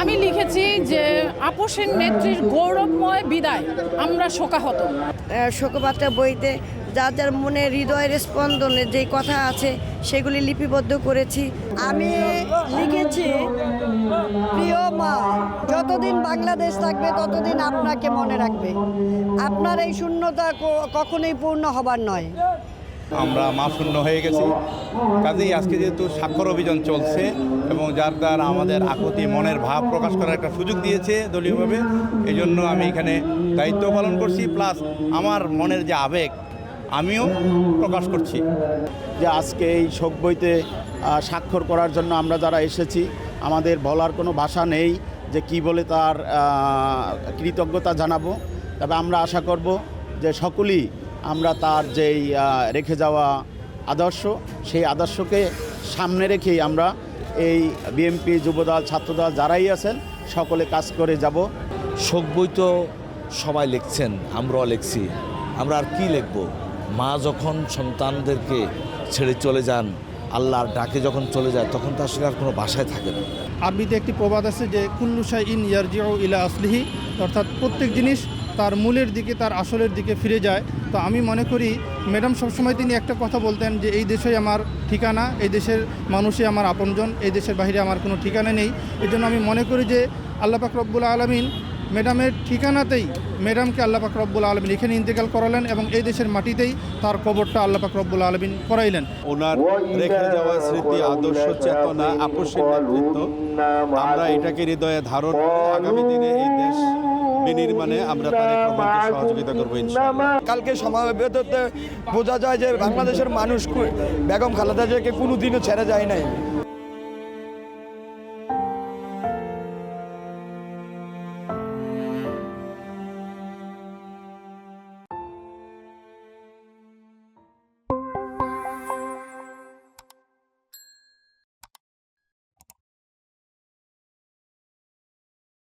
আমি লিখেছি যে আপোষের নেত্রীর গৌরবময় বিদায়, আমরা শোকাহত। শোকবার্তা বইতে যার যার মনে হৃদয়ের স্পন্দনে যে কথা আছে, সেগুলি লিপিবদ্ধ করেছি। আমি লিখেছি, প্রিয় মা, যতদিন বাংলাদেশ থাকবে, ততদিন আপনাকে মনে রাখবে। আপনার এই শূন্যতা কখনোই পূর্ণ হবার নয়। আমরা মা শূন্য হয়ে গেছি। কাজেই আজকে যেহেতু স্বাক্ষর অভিযান চলছে এবং যার দ্বারা আমাদের আকুতি মনের ভাব প্রকাশ করার একটা সুযোগ দিয়েছে দলীয়ভাবে এই জন্য আমি এখানে দায়িত্ব পালন করছি, প্লাস আমার মনের যে আবেগ, আমিও প্রকাশ করছি। যে আজকে এই শোক বইতে স্বাক্ষর করার জন্য আমরা যারা এসেছি, আমাদের বলার কোনো ভাষা নেই যে কি বলে তার কৃতজ্ঞতা জানাব। তবে আমরা আশা করব যে সকলেই আমরা তার যেই রেখে যাওয়া আদর্শ সেই আদর্শকে সামনে রেখেই আমরা এই বিএমপি যুবদল ছাত্রদল যারাই আছেন সকলে কাজ করে যাব। শোক বই তো সবাই লিখছেন আমরাও লিখছি। আমরা আর কি লিখব? মা যখন সন্তানদেরকে ছেড়ে চলে যান আল্লাহর ডাকে যখন চলে যায় তখন তো আসলে আর কোনো বাসায় থাকে না। আরবিতে একটি প্রবাদ আছে যে কুল্লু শাই ইন ইয়ারজিউ ইলা আসলিহি অর্থাৎ প্রত্যেক জিনিস তার মূলের দিকে, তার আসলের দিকে ফিরে যায়। তো আমি মনে করি, ম্যাডাম সবসময় তিনি একটা কথা বলতেন যে, এই দেশই আমার ঠিকানা, এই দেশের মানুষই আমার আপনজন, এই দেশের বাইরে আমার কোনো ঠিকানা নেই। এই জন্য আমি মনে করি যে, আল্লাহ পাক রব্বুল আলমিন ম্যাডামের ঠিকানাতেই ম্যাডামকে আল্লাহ পাক রব্বুল আলমিন এখানে ইন্তেকাল করালেন এবং এই দেশের মাটিতেই তার কবরটা আল্লাহ পাক রব্বুল আলমিন করাইলেন। ওনার রেখে যাওয়া স্মৃতি, আদর্শ, চেতনা আপোষের নেতৃত্ব, আমরা এটাকে হৃদয়ে ধারণ আগামী দিনে এই দেশ বিনির্মাণে আমরা সহযোগিতা করব কালকে সমাবেশ বোঝা যায় যে বাংলাদেশের মানুষ বেগম খালেদা জিয়াকে কোনোদিনও ছেড়ে যায় নাই।